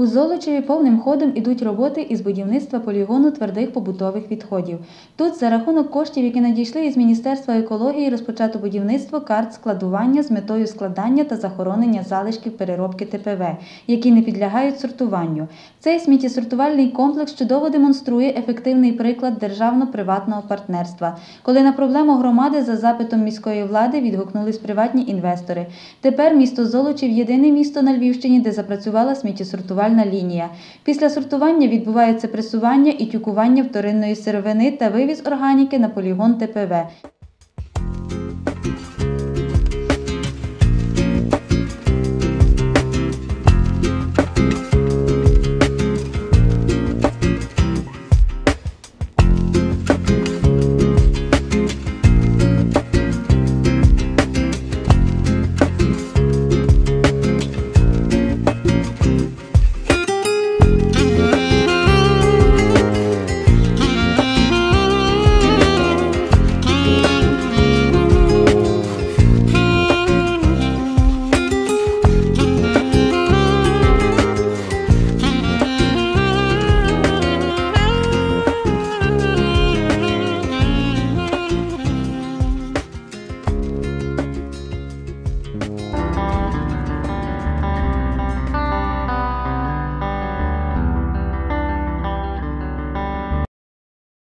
У Золочеві повним ходом ідуть роботи із будівництва полігону твердих побутових відходів. Тут за рахунок коштів, які надійшли із Міністерства екології, розпочато будівництво карт складування з метою складання та захоронення залишків переробки ТПВ, які не підлягають сортуванню. Цей сміттєсортувальний комплекс чудово демонструє ефективний приклад державно-приватного партнерства, коли на проблему громади за запитом міської влади відгукнулись приватні інвестори. Тепер місто Золочів єдине місто на Львівщині, де запрацювала сміттєсортувальна лінія. Після сортування відбувається пресування і тюкування вторинної сировини та вивіз органіки на полігон ТПВ.